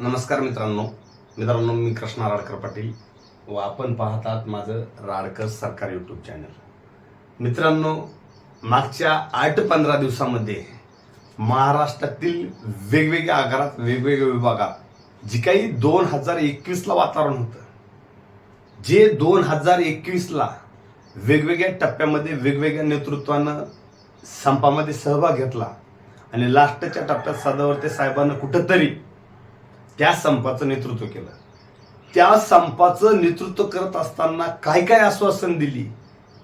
नमस्कार मित्रांनो. मित्रांनो मी कृष्णा राडकर पाटील व आपण पाहतात माझं राडकर सरकार यूट्यूब चॅनल मित्रांनो मागच्या आठ पंधरा दिवसामध्ये महाराष्ट्रातील वेगवेगळ्या आगारात वेगवेगळ्या विभागात जी काही दोन हजार एकवीसला वातावरण होतं जे दोन हजार एकवीसला वेगवेगळ्या टप्प्यामध्ये वेगवेगळ्या नेतृत्वानं संपामध्ये सहभाग घेतला आणि लास्टच्या टप्प्यात सदावर्ते साहेबांना कुठंतरी त्या संपाचं नेतृत्व केलं. त्या संपाचं नेतृत्व करत असताना काय काय आश्वासन दिली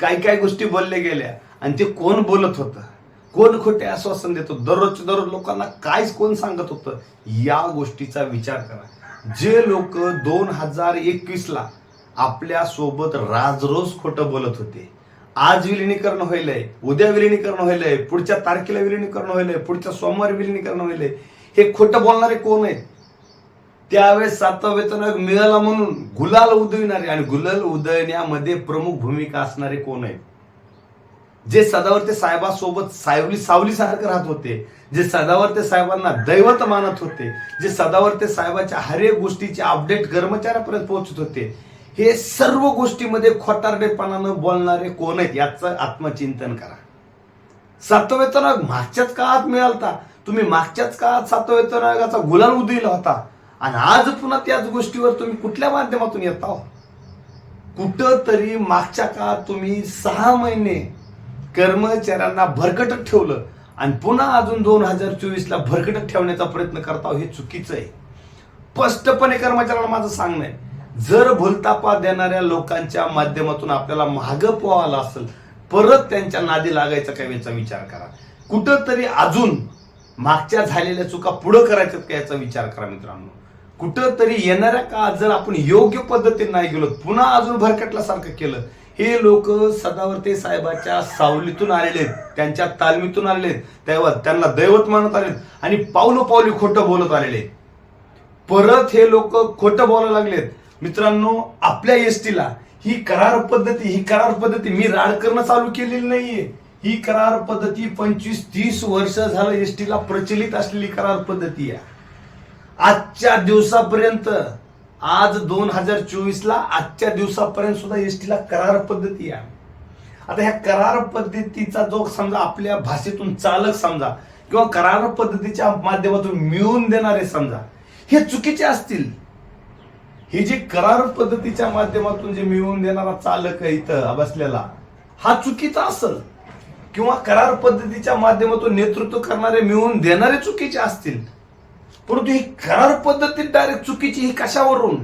काय काय गोष्टी बोलल्या गेल्या आणि ते कोण बोलत होतं? कोण खोटे आश्वासन देतो दररोजच्या दररोज लोकांना काय कोण सांगत होतं? या गोष्टीचा विचार करा. जे लोक दोन हजार एकवीसला आपल्यासोबत राजरोज खोटं बोलत होते. आज विलिनीकरण व्हायलंय उद्या विलिनीकरण व्हायलंय पुढच्या तारखेला विलिनीकरण व्हायलंय पुढच्या सोमवारी विलिनीकरण व्हायलंय. हे खोटं बोलणारे कोण आहेत? त्यावेळेस सातवा वेतन आयोग मिळाला म्हणून गुलाल उदविणारे आणि गुलाल उधळण्यामध्ये प्रमुख भूमिका असणारे कोण आहेत? जे सदावर्ते साहेबांसोबत सावली सावली सारखं राहत होते जे सदावर्ते साहेबांना दैवत मानत होते जे सदावर्ते साहेबांच्या हर एक गोष्टीचे अपडेट कर्मचाऱ्यापर्यंत पोहोचत होते हे सर्व गोष्टीमध्ये खोटारडेपणानं बोलणारे कोण आहेत याचं आत्मचिंतन करा. सातवा वेतन आयोग मागच्याच काळात मिळालता. तुम्ही मागच्याच काळात सातवा वेतन आयोगाचा गुलाल उदयला होता. आणि आज पुन्हा त्याच गोष्टीवर तुम्ही कुठल्या माध्यमातून येता आहो कुठं तरी मागच्या काळात तुम्ही सहा महिने कर्मचाऱ्यांना भरकटत ठेवलं आणि पुन्हा अजून दोन हजार चोवीसला भरकटत ठेवण्याचा प्रयत्न करता हे चुकीचं आहे. स्पष्टपणे कर्मचाऱ्यांना माझं सांगणं आहे. जर भुलतापा देणाऱ्या लोकांच्या माध्यमातून आपल्याला मागं पोहायला असेल परत त्यांच्या नादी लागायचा काय याचा विचार करा. कुठं तरी अजून मागच्या झालेल्या चुका पुढं करायच्यात का याचा विचार करा मित्रांनो. कुठं तरी येणाऱ्या काळात जर आपण योग्य पद्धतीने नाही गेलो पुन्हा अजून भरकटल्यासारखं केलं हे लोक सदावर्ते साहेबाच्या सावलीतून आलेले आहेत त्यांच्या तालमीतून आलेले आहेत तेव्हा त्यांना दैवत मानत आलेत आणि पावलो पावली खोटं बोलत आलेले परत हे लोक खोटं बोलायला लागलेत मित्रांनो आपल्या एसटीला ही करार पद्धती ही करार पद्धती मी राड करणं चालू केलेली नाहीये. ही करार पद्धती पंचवीस तीस वर्ष झालं एसटीला प्रचलित असलेली करार पद्धती आहे. आजच्या दिवसापर्यंत आज दोन हजार चोवीस ला आजच्या दिवसापर्यंत सुद्धा एसटीला करार पद्धती आहे. आता ह्या करार पद्धतीचा जो समजा आपल्या भाषेतून चालक समजा किंवा करार पद्धतीच्या माध्यमातून मिळवून देणारे समजा हे चुकीचे असतील. हे जे करार पद्धतीच्या माध्यमातून जे मिळवून देणारा चालक आहे इथं बसलेला हा चुकीचा असेल. किंवा करार पद्धतीच्या माध्यमातून नेतृत्व करणारे मिळवून देणारे चुकीचे असतील. परंतु ही करार पद्धती डायरेक्ट चुकीची ही कशावरून?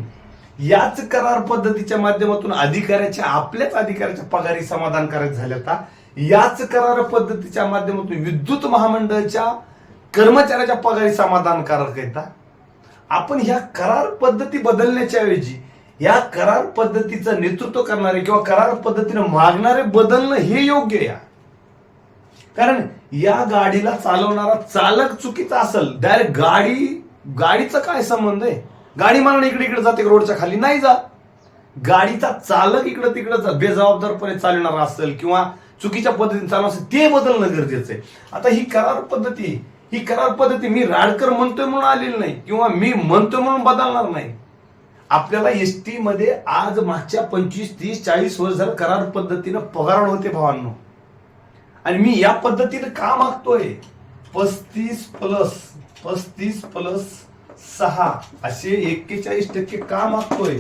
याच करार पद्धतीच्या माध्यमातून अधिकाऱ्याच्या आपल्याच अधिकाऱ्याच्या पगारी समाधानकारक झाल्या होता याच करार पद्धतीच्या माध्यमातून विद्युत महामंडळाच्या कर्मचाऱ्याच्या पगारी समाधानकारक आहेत आपण ह्या करार पद्धती बदलण्याच्या ऐवजी या करार पद्धतीचं नेतृत्व करणारे किंवा करार पद्धतीने मागणारे बदलणं हे योग्य या कारण या गाडीला चालवणारा चालक चुकीचा असेल डायरेक्ट गाडी गाडीचा काय संबंध आहे? गाडी मला इकडे इकडे जाते रोडच्या खाली नाही जा गाडीचा चालक इकडं तिकडं जा- बेजबाबदारपणे चालणारा असेल किंवा चुकीच्या पद्धतीने चालवणार असेल ते बदलणं गरजेचं आहे. आता ही करार पद्धती ही करार पद्धती मी राडकर म्हणतोय म्हणून आलेली नाही किंवा मी म्हणतोय म्हणून बदलणार नाही. आपल्याला एस टी मध्ये आज मागच्या पंचवीस तीस चाळीस वर्ष झालं करार पद्धतीनं पगार होते भावांनो. आणि मी या पद्धतीने का मागतोय? पस्तीस प्लस पस्तीस प्लस सहा असे एक्केचाळीस टक्के का मागतोय?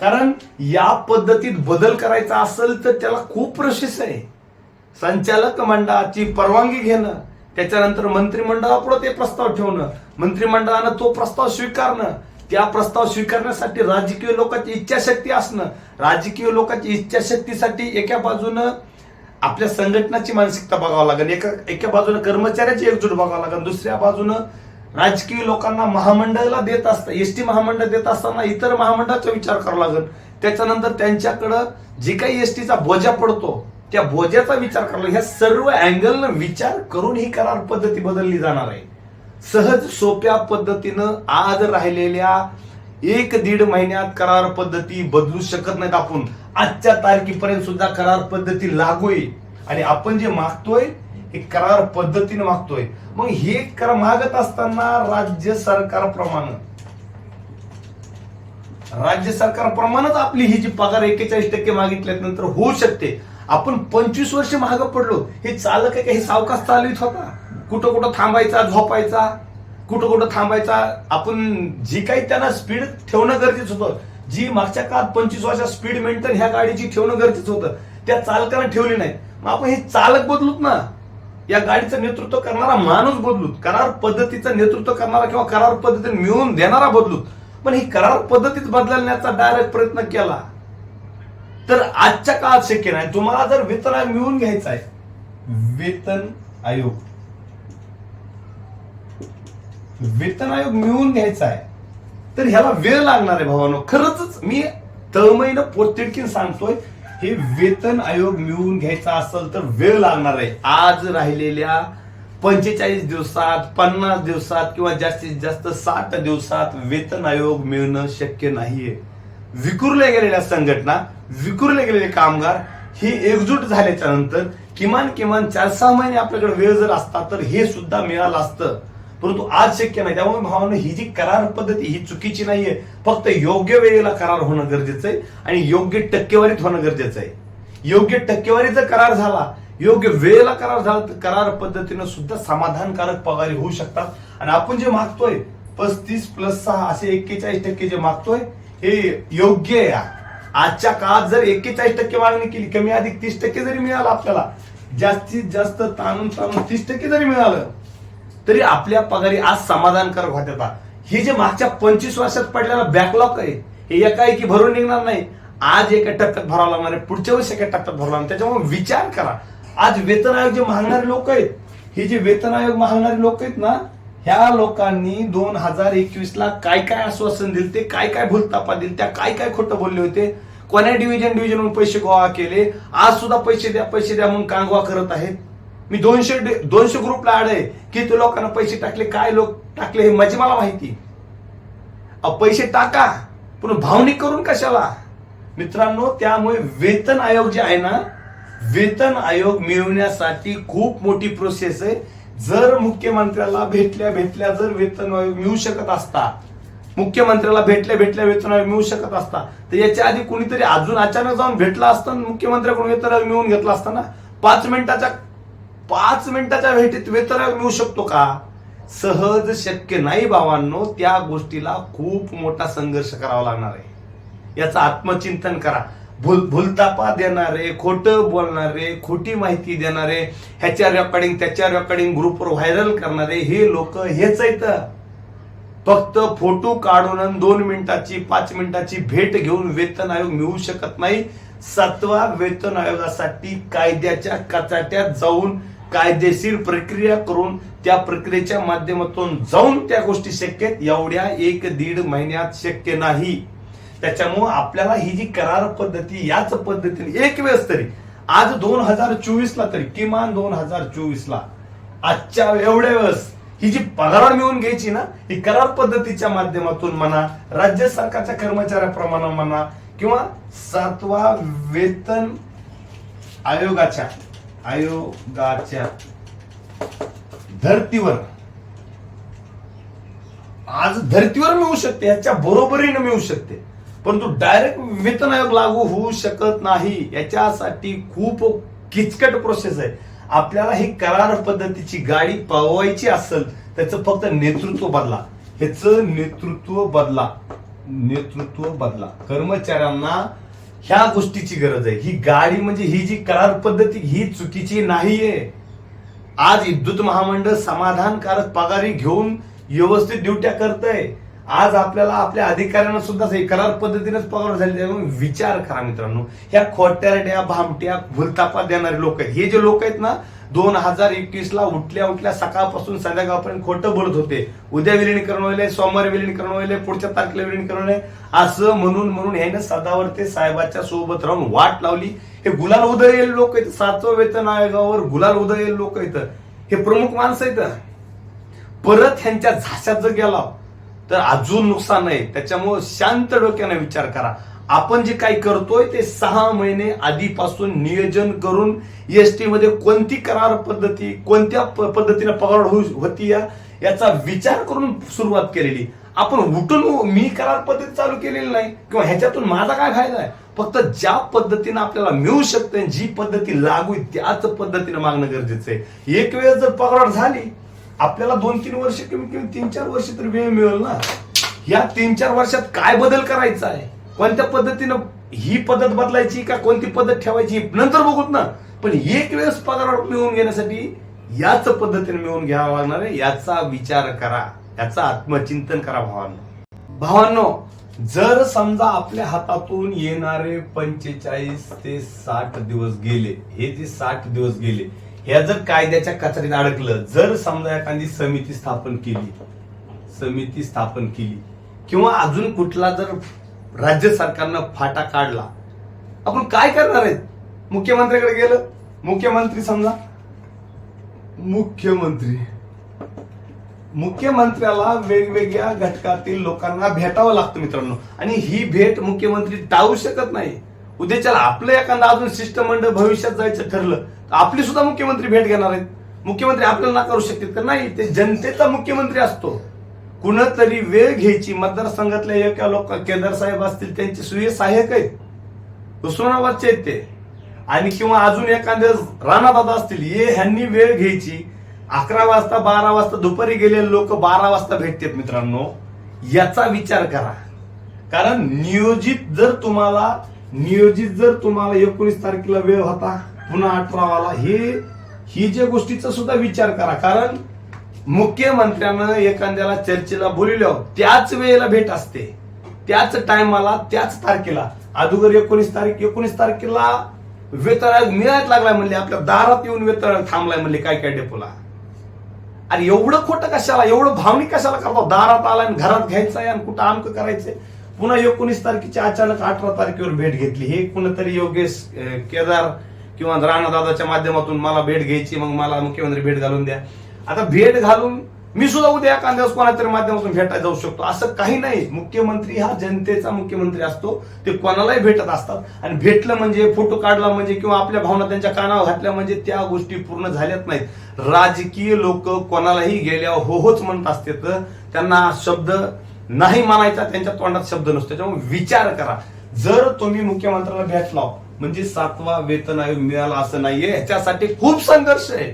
कारण या पद्धतीत बदल करायचा असेल तर त्याला खूप प्रोसेस आहे. संचालक मंडळाची परवानगी घेणं त्याच्यानंतर मंत्रिमंडळापुढे ते प्रस्ताव ठेवणं मंत्रिमंडळानं तो प्रस्ताव स्वीकारणं त्या प्रस्ताव स्वीकारण्यासाठी राजकीय लोकांची इच्छाशक्ती असणं राजकीय लोकांची इच्छाशक्तीसाठी एका बाजूनं आपल्या संघटनाची मानसिकता बघावं लागेल. एका एका बाजूने कर्मचाऱ्याची एकजूट बघावं लागेल. दुसऱ्या बाजूनं राजकीय लोकांना महामंडळाला देत असता एस टी महामंडळ देत असताना इतर महामंडळाचा विचार करावा लागेल. त्याच्यानंतर त्यांच्याकडं जे काही एस टीचा बोजा पडतो त्या बोजाचा विचार करावा ह्या सर्व अँगलनं विचार करून ही करार पद्धती बदलली जाणार आहे. सहज सोप्या पद्धतीनं आज राहिलेल्या एक दीड महिन्यात करार पद्धती बदलू शकत नाहीत आपण. आजच्या तारखेपर्यंत सुद्धा करार पद्धती लागू आहे आणि आपण जे मागतोय हे करार पद्धतीने मागतोय. मग हे कर मागत असताना राज्य सरकारप्रमाणे. राज्य सरकारप्रमाणेच आपली ही जी पगार एकेचाळीस टक्के मागितल्यात नंतर होऊ शकते. आपण पंचवीस वर्ष महाग पडलो. हे चालक आहे का? हे सावकाश चालवित होता. कुठं कुठं थांबायचा झोपायचा. कुठं कुठं थांबायचा. आपण जी काही त्यांना स्पीड ठेवणं गरजेचं होतं. जी मागच्या काळात पंचवीस वर्षात स्पीड मेंटेन ह्या गाडीची ठेवणं गरजेचं होतं त्या चालकांना ठेवली नाही. मग आपण हे चालक बदलूत ना या गाडीचं नेतृत्व करणारा माणूस बदलूत करार पद्धतीचं नेतृत्व करणारा किंवा करार पद्धतीने मिळवून देणारा बदलूत. पण ही करार पद्धतीत बदलण्याचा डायरेक्ट प्रयत्न केला तर आजच्या काळात शक्य नाही. तुम्हाला जर वेतन आयोग मिळवून घ्यायचा आहे वेतन आयोग. वेतन आयोग मिळवून घ्यायचा आहे तर ह्याला वेळ लागणार आहे भावानो. खरंच मी तळमळीनं पोटतिडकीन सांगतोय हे वेतन आयोग मिळवून घ्यायचा असेल तर वेळ लागणार आहे. आज राहिलेल्या पंचेचाळीस दिवसात पन्नास दिवसात किंवा जास्तीत जास्त साठ दिवसात वेतन आयोग मिळणं शक्य नाहीये. विखुरल्या गेलेल्या संघटना विखुरले गेलेले कामगार हे एकजूट झाल्याच्यानंतर किमान किमान चार सहा महिने आपल्याकडे वेळ जर असता तर हे सुद्धा मिळालं असतं. परंतु आज शक्य नाही. त्यामुळे भावानं ही जी करार पद्धती ही चुकीची नाहीये. फक्त योग्य वेळेला करार होणं गरजेचं आहे आणि योग्य टक्केवारीत होणं गरजेचं आहे. योग्य टक्केवारीचा करार झाला योग्य वेळेला करार झाला तर करार पद्धतीनं सुद्धा समाधानकारक पगारी होऊ शकतात. आणि आपण जे मागतोय पस्तीस प्लस सहा असे एक्केचाळीस टक्के जे मागतोय हे योग्य आहे आजच्या काळात जर एक्केचाळीस टक्के मागणी केली कमी अधिक तीस टक्के जरी मिळालं आपल्याला जास्तीत जास्त ताणून ताणून तीस टक्के जरी मिळालं तरी आपल्या पगारी आज समाधानकारक होत्या हे जे मागच्या पंचवीस वर्षात पडलेला बॅकलॉग आहे हे एकाएकी भरून निघणार नाही. आज एका टप्प्यात भरावं लागणार आहे पुढच्या वर्षी एका टप्प्यात भरावं लागणार त्याच्यामुळे विचार करा. आज वेतन आयोग जे मागणारे लोक आहेत हे जे वेतन आयोग मागणारे लोक आहेत ना ह्या लोकांनी दोन हजार एकवीस ला काय काय आश्वासन दिले ते काय काय भूलतापा दिले त्या काय काय खोटं बोलले होते? कोण्या डिव्हिजन डिव्हिजन पैसे गोळा केले? आज सुद्धा पैसे द्या पैसे द्या म्हणून कांगवा करत आहेत. मी दोनशे दोनशे ग्रुपला आड आहे. किती लोकांना पैसे टाकले काय लोक टाकले हे माझी मला माहिती. पैसे टाका पण भावनिक करून कशाला? मित्रांनो त्यामुळे वेतन आयोग जे आहे ना वेतन आयोग मिळवण्यासाठी खूप मोठी प्रोसेस आहे. जर मुख्यमंत्र्याला भेटल्या भेटल्या जर वेतन आयोग मिळू शकत असता मुख्यमंत्र्याला भेटल्या भेटल्या वेतन आयोग मिळू शकत असता तर याच्या आधी कोणीतरी अजून अचानक जाऊन भेटला असता मुख्यमंत्र्याकडून वेतन आयोग मिळवून घेतला असता ना पाच मिनिटाच्या पाच मिनिटाच्या भेटीत वेतन मिळू शकतो का? सहज शक्य नाही भावांनो त्या गोष्टीला खूप मोठा संघर्ष करावा लागणार आहे. याचं आत्मचिंतन करा. भूल भूलतापा देणारे खोटं बोलणारे खोटी माहिती देणारे ह्याच्या रेकॉर्डिंग त्याच्या रेकॉर्डिंग ग्रुपवर व्हायरल करणारे हे लोक हेच आहेत. फक्त फोटो काढून दोन मिनिटाची पाच मिनिटाची भेट घेऊन वेतन आयोग मिळू शकत नाही. सातवा वेतन आयोगासाठी कायद्याच्या कचाट्यात जाऊन कायदेशीर प्रक्रिया करून त्या प्रक्रियेच्या माध्यमातून जाऊन त्या गोष्टी शक्य आहेत. एवढ्या एक दीड महिन्यात शक्य नाही. त्याच्यामुळं आपल्याला ही जी करार पद्धती याच पद्धतीने एक वेळेस तरी आज दोन हजार चोवीस ला तरी किमान दोन हजार चोवीस ला आजच्या एवढ्या वेळेस ही जी पगार मिळून घ्यायची ना ही करार पद्धतीच्या माध्यमातून म्हणा राज्य सरकारच्या कर्मचाऱ्याप्रमाणे म्हणा किंवा सातवा वेतन आयोगाच्या आयोगाच्या धर्तीवर. आज धर्तीवर मिळू शकते याच्या बरोबरीने मिळू शकते. परंतु डायरेक्ट वेतन आयोग लागू होऊ शकत नाही. याच्यासाठी खूप किचकट प्रोसेस आहे. आपल्याला ही करार पद्धतीची गाडी पळवायची असेल त्याचं फक्त नेतृत्व बदला. ह्याच नेतृत्व बदला. नेतृत्व बदला. कर्मचाऱ्यांना ह्या गोष्टीची गरज आहे. ही गाडी म्हणजे ही जी करार पद्धती ही चुकीची नाहीये. आज विद्युत महामंडळ समाधानकारक पगारी घेऊन व्यवस्थित ड्युट्या करतंय. आज आपल्याला आपल्या अधिकाऱ्यांना सुद्धा हे करार पद्धतीनेच पगार झाले त्यामुळे विचार करा मित्रांनो. ह्या खोट्यारट्या भामट्या भुलतापा देणारे लोक आहेत. हे जे लोक आहेत ना दोन हजार एकवीस ला उठल्या उठल्या सकाळपासून संध्याकाळपर्यंत खोटं बोलत होते. उद्या विलीनीकरण होईल सोमवारी विलिनीकरण होईल पुढच्या तारखेला विलिनीकरण व्हायला असं म्हणून म्हणून ह्यानं सदावर्ते साहेबाच्या सोबत राहून वाट लावली. हे गुलाल उदयेल लोक आहेत सातवं वेतन आयोगावर गुलाल उदयेल लोक येत हे प्रमुख माणसं आहेत. परत ह्यांच्या झाशात जर गेला तर अजून नुकसान आहे. त्याच्यामुळे शांत डोक्याने विचार करा. आपण जे काही करतोय ते सहा महिने आधीपासून नियोजन करून एस टी मध्ये कोणती करार पद्धती कोणत्या पद्धतीने पगार होऊ होती या याचा विचार करून सुरुवात केलेली. आपण उठून मी करार पद्धती चालू केलेली नाही किंवा ह्याच्यातून माझा काय फायदा आहे? फक्त ज्या पद्धतीनं आपल्याला मिळू शकते जी पद्धती लागू आहे त्याच पद्धतीनं मागणं गरजेचं आहे. एक वेळ जर पगार झाली आपल्याला दोन तीन वर्ष कमी तीन चार वर्ष तरी वेळ मिळेल ना. या तीन चार वर्षात काय बदल करायचा आहे? कोणत्या पद्धतीनं ही पद्धत बदलायची का कोणती पद्धत ठेवायची नंतर बघूत ना. पण एक वेळेस पगार मिळवून घेण्यासाठी याच पद्धतीने मिळवून घ्यावा लागणार आहे. याचा विचार करा. याचा आत्मचिंतन करा भावांनो. भावांनो जर समजा आपल्या हातातून येणारे पंचेचाळीस ते साठ दिवस गेले हे जे साठ दिवस गेले ह्या जर कायद्याच्या कचऱ्यात अडकलं जर समजा एखादी समिती स्थापन केली समिती स्थापन केली किंवा अजून कुठला जर राज्य सरकारनं फाटा काढला. आपण काय करणार आहेत? मुख्यमंत्र्याकडे गेलं. मुख्यमंत्री समजा. मुख्यमंत्री. मुख्यमंत्र्याला वेगवेगळ्या घटकातील लोकांना भेटावं लागतं मित्रांनो. आणि ही भेट मुख्यमंत्री टाळू शकत नाही. उद्याच्याला आपलं एखादा अजून शिष्टमंडळ भविष्यात जायचं ठरलं तर आपली सुद्धा मुख्यमंत्री भेट घेणार आहेत. मुख्यमंत्री आपल्याला नाकारू शकतील का? नाही ते जनतेचा मुख्यमंत्री असतो. कुणतरी वेळ घ्यायची. मतदारसंघातल्या एका लोक केदार साहेब असतील त्यांचे सुय सहाय्यक आहेत. उस्मानाबादचे आहेत ते. आणि किंवा अजून एखाद्या राणादादा असतील हे ह्यांनी वेळ घ्यायची. अकरा वाजता बारा वाजता दुपारी गेलेले लोक बारा वाजता भेटतात मित्रांनो. याचा विचार करा. कारण नियोजित जर तुम्हाला नियोजित जर तुम्हाला एकोणीस तारखेला वेळ होता पुन्हा अठरावाला हे ही जे गोष्टीचा सुद्धा विचार करा. कारण मुख्यमंत्र्यानं एखाद्याला चर्चेला बोलवलं त्याच वेळेला भेट असते. त्याच टायमाला त्याच तारखेला. अगोदर एकोणीस तारीख एकोणीस तारखेला वेतन आयोग मिळायला लागलाय म्हणले आपल्या दारात येऊन वेतन आयोग थांबलाय म्हणले काय काय डेपोला. अरे एवढं खोटं कशाला एवढं भावनिक कशाला करतो? दारात आला आणि घरात घ्यायचा आणि कुठं आमक करायचंय? पुन्हा एकोणीस तारखेची अचानक अठरा तारखेवर भेट घेतली. हे कुणीतरी योगेश केदार किंवा राणादादाच्या माध्यमातून मला भेट घ्यायची मग मला मुख्यमंत्री भेट घालून द्या. आता भेट घालून मी सुद्धा उद्या एखाद्या दिवस कोणातरी माध्यमातून भेटायला जाऊ शकतो. असं काही नाही. मुख्यमंत्री हा जनतेचा मुख्यमंत्री असतो. ते कोणालाही भेटत असतात. आणि भेटलं म्हणजे फोटो काढला म्हणजे किंवा आपल्या भावना त्यांच्या कानावर घातल्या म्हणजे त्या गोष्टी पूर्ण झाल्यात नाहीत. राजकीय लोक कोणालाही गेल्यावर हो होच म्हणत असते तर त्यांना शब्द नाही मानायचा त्यांच्या तोंडात शब्द नसतो. त्याच्यामुळे विचार करा. जर तुम्ही मुख्यमंत्र्याला भेटला म्हणजे सातवा वेतन आयोग मिळाला असं नाहीये ह्याच्यासाठी खूप संघर्ष आहे.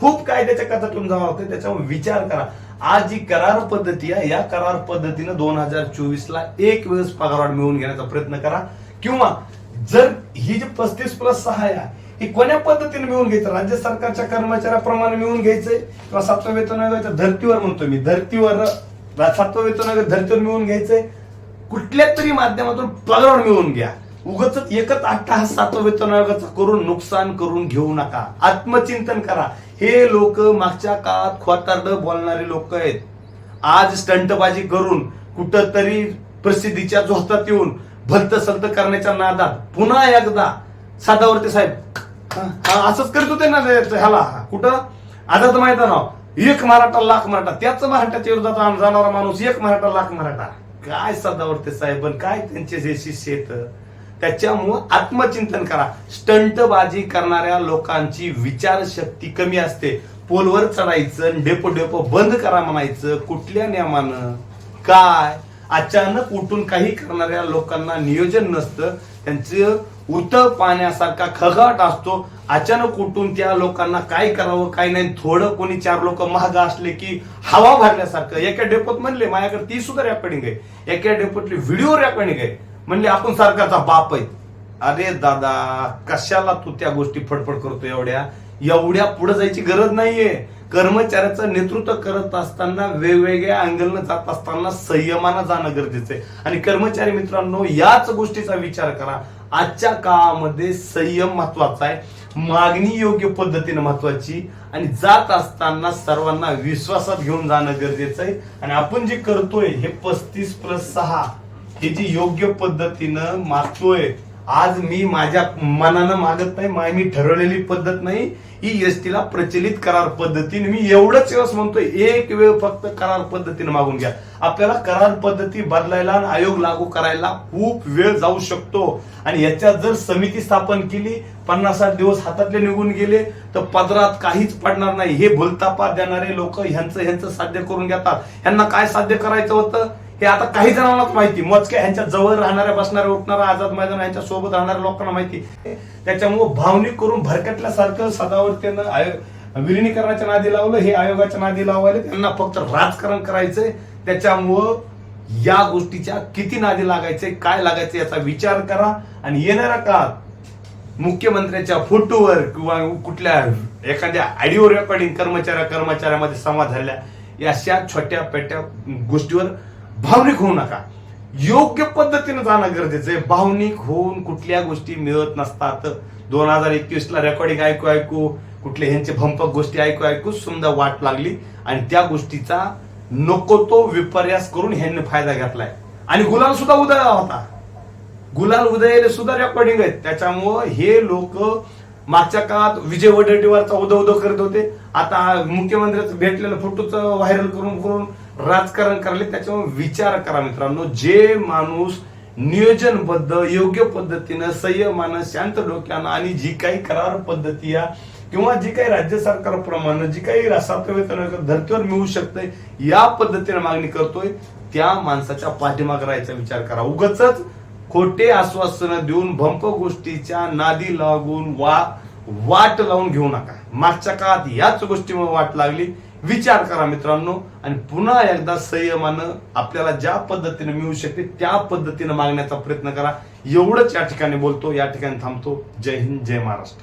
खूप कायद्याच्या कथातून जावं लागतं. त्याच्यामुळे विचार करा. आज जी करार पद्धती आहे या करार पद्धतीनं दोन हजार चोवीस ला एक वेळेस पगारवाढ मिळवून घेण्याचा प्रयत्न करा. किंवा जर ही जी पस्तीस प्लस सहा आहे ही कोण्या पद्धतीने मिळून घ्यायचं? राज्य सरकारच्या कर्मचाऱ्याप्रमाणे मिळून घ्यायचंय? किंवा सातवं वेतन आयोगाच्या धर्तीवर म्हणतो मी धर्तीवर सातवं वेतन आयोग धर्तीवर मिळून घ्यायचंय? कुठल्या तरी माध्यमातून पगारवाढ मिळवून घ्या. उगच एकच आठा हा वेतन आयोगाचा करून नुकसान करून घेऊ नका. आत्मचिंतन करा. हे लोक मागच्या काळात खोतारड बोलणारे लोक आहेत. आज स्टंटबाजी करून कुठंतरी प्रसिद्धीच्या जोहतात येऊन भलत सलत करण्याच्या नादात पुन्हा एकदा साधावरती साहेब हा, असंच करत होते ना ह्याला. कुठं? आता तर माहीत ना एक मराठा लाख मराठा. त्याच मराठ्याच्या विरोधात आम- जाणारा माणूस एक मराठा लाख मराठा. काय सदावरती साहेब काय त्यांचे जे शिष्य आहेत? त्याच्यामुळं आत्मचिंतन करा. स्टंटबाजी करणाऱ्या लोकांची विचारशक्ती कमी असते. पोलवर चढायचं डेपो डेपो बंद करा म्हणायचं. कुठल्या नियमानं? काय? अचानक उठून काही करणाऱ्या लोकांना नियोजन नसतं. त्यांचं उत पाण्यासारखा खगाट असतो. अचानक उठून त्या लोकांना काय करावं काय नाही. थोडं कोणी चार लोक महाग असले की हवा भरल्यासारखं. एका डेपोत म्हणले माझ्याकडे ती सुद्धा रेकॉर्डिंग आहे. एका डेपोतली व्हिडिओ रेकॉर्डिंग आहे. म्हणले आपण सरकारचा बाप आहे. अरे दादा कशाला तू त्या गोष्टी फडफड करतो एवढ्या? एवढ्या पुढे जायची गरज नाहीये. कर्मचाऱ्याचं नेतृत्व करत असताना वेगवेगळ्या अँगलनं जात असताना संयमानं जाणं गरजेचं आहे. आणि कर्मचारी मित्रांनो याच गोष्टीचा विचार करा. आजच्या काळामध्ये संयम महत्त्वाचा आहे. मागणी योग्य पद्धतीने महत्वाची. आणि जात असताना सर्वांना विश्वासात घेऊन जाणं गरजेचं आहे. आणि आपण जे करतोय हे पस्तीस प्लस सहा. हे जी योग्य पद्धतीनं मागतोय. आज मी माझ्या मनानं मागत नाही माय मी ठरवलेली पद्धत नाही. ही एस ला प्रचलित करार पद्धतीने मी एवढंच वेळेस म्हणतोय एक वेळ फक्त करार पद्धतीने मागून घ्या. आपल्याला करार पद्धती बदलायला आणि आयोग लागू करायला खूप वेळ जाऊ शकतो. आणि याच्यात जर समिती स्थापन केली पन्नास साठ दिवस हातातले निघून गेले तर पदरात काहीच पडणार नाही. हे भुलतापा देणारे लोक ह्यांचं ह्यांचं साध्य करून घेतात. ह्यांना काय साध्य करायचं होतं? ते आता काही जणांनाच माहिती. मोजक्या ह्यांच्या जवळ राहणाऱ्या बसणाऱ्या उठणाऱ्या आझाद मैदान यांच्या सोबत राहणाऱ्या लोकांना माहिती. त्याच्यामुळं भावनिक करून भरकटल्यासारखं सदावर्तीनं आयोग विलिनीकरणाच्या नादी लावलं हे आयोगाच्या नादी लावायला त्यांना फक्त राजकारण करायचंय. त्याच्यामुळं या गोष्टीच्या किती नादी लागायचे काय लागायचे याचा विचार करा. आणि येणाऱ्या काळात मुख्यमंत्र्याच्या फोटोवर किंवा कुठल्या एखाद्या ऑडिओ रेकॉर्डिंग कर्मचाऱ्या कर्मचाऱ्यामध्ये संवाद झाल्या या अशा छोट्या पेट्या गोष्टीवर भावनिक होऊ नका. योग्य पद्धतीने जाणं गरजेचं आहे. भावनिक होऊन कुठल्या गोष्टी मिळत नसतात. दोन हजार एकवीस ला रेकॉर्डिंग ऐकू ऐकू कुठले ह्यांचे भंपक गोष्टी ऐकू ऐकू सुंदर वाट लागली. आणि त्या गोष्टीचा नको तो विपर्यास करून ह्यांनी फायदा घेतलाय. आणि गुलाल सुद्धा उदया होता. गुलाल उदयले सुद्धा रेकॉर्डिंग आहेत. त्याच्यामुळं हे लोक मागच्या काळात विजय वडेट्टीवारचा उदो उदो करत होते. आता मुख्यमंत्र्याचं भेटलेलं फोटोचं व्हायरल करून करून राजकारण करायला त्याच्यामुळे विचार करा मित्रांनो. जे माणूस नियोजनबद्ध योग्य पद्धतीनं संयमानं शांत डोक्यानं आणि जी काही करार पद्धती या किंवा जी काही राज्य सरकारप्रमाणे जी काही सातव्य धर्तीवर मिळू शकते या पद्धतीने मागणी करतोय त्या माणसाच्या पाठीमाग राहायचा विचार करा. उगच खोटे आश्वासनं देऊन भंप गोष्टीच्या नादी लागून वा वाट लावून घेऊ नका. मागच्या काळात याच गोष्टीमुळे वाट लागली विचार करा मित्रांनो. आणि पुन्हा एकदा संयमानं आपल्याला ज्या पद्धतीने मिळू शकते त्या पद्धतीने मागण्याचा प्रयत्न करा. एवढंच या ठिकाणी बोलतो या ठिकाणी थांबतो. जय हिंद जय महाराष्ट्र.